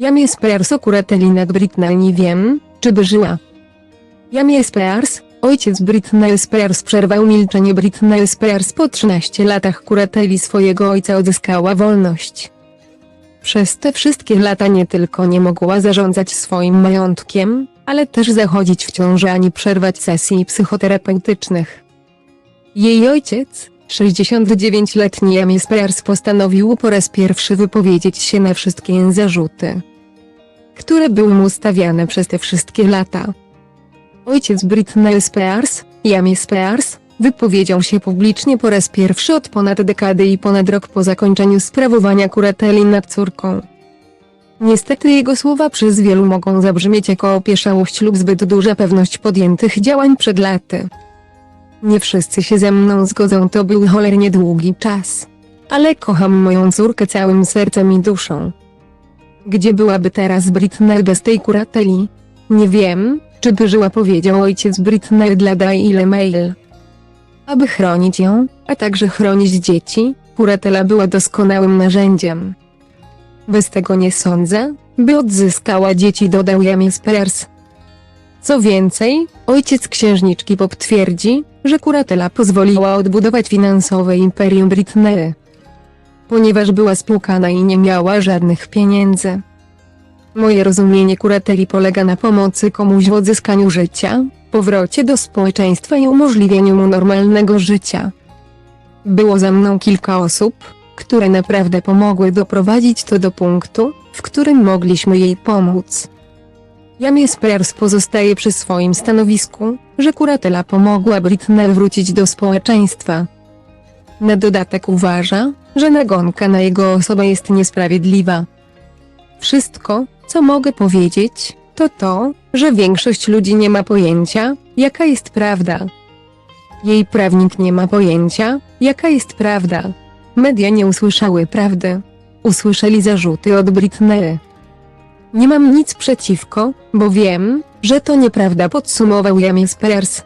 Jamie Spears okurateli nad Britney nie wiem, czy by żyła. Jamie Spears, ojciec Britney Spears przerwał milczenie Britney Spears po 13 latach kurateli swojego ojca odzyskała wolność. Przez te wszystkie lata nie tylko nie mogła zarządzać swoim majątkiem, ale też zachodzić w ciążę ani przerwać sesji psychoterapeutycznych. Jej ojciec, 69-letni Jamie Spears postanowił po raz pierwszy wypowiedzieć się na wszystkie zarzuty, które były mu stawiane przez te wszystkie lata. Ojciec Britney Spears, Jamie Spears, wypowiedział się publicznie po raz pierwszy od ponad dekady i ponad rok po zakończeniu sprawowania kurateli nad córką. Niestety jego słowa przez wielu mogą zabrzmieć jako opieszałość lub zbyt duża pewność podjętych działań przed laty. Nie wszyscy się ze mną zgodzą, to był cholernie długi czas. Ale kocham moją córkę całym sercem i duszą. Gdzie byłaby teraz Britney bez tej kurateli? Nie wiem, czy by żyła powiedział ojciec Britney dla Daily Mail. Aby chronić ją, a także chronić dzieci, kuratela była doskonałym narzędziem. Bez tego nie sądzę, by odzyskała dzieci dodał Jamie Spears. Co więcej, ojciec księżniczki Pop twierdzi, że kuratela pozwoliła odbudować finansowe imperium Britney. Ponieważ była spłukana i nie miała żadnych pieniędzy. Moje rozumienie kurateli polega na pomocy komuś w odzyskaniu życia, powrocie do społeczeństwa i umożliwieniu mu normalnego życia. Było za mną kilka osób, które naprawdę pomogły doprowadzić to do punktu, w którym mogliśmy jej pomóc. Jamie Spears pozostaje przy swoim stanowisku, że kuratela pomogła Britney wrócić do społeczeństwa. Na dodatek uważa, że nagonka na jego osobę jest niesprawiedliwa. Wszystko, co mogę powiedzieć, to to, że większość ludzi nie ma pojęcia, jaka jest prawda. Jej prawnik nie ma pojęcia, jaka jest prawda. Media nie usłyszały prawdy. Usłyszeli zarzuty od Britney. Nie mam nic przeciwko, bo wiem, że to nieprawda podsumował Jamie Spears.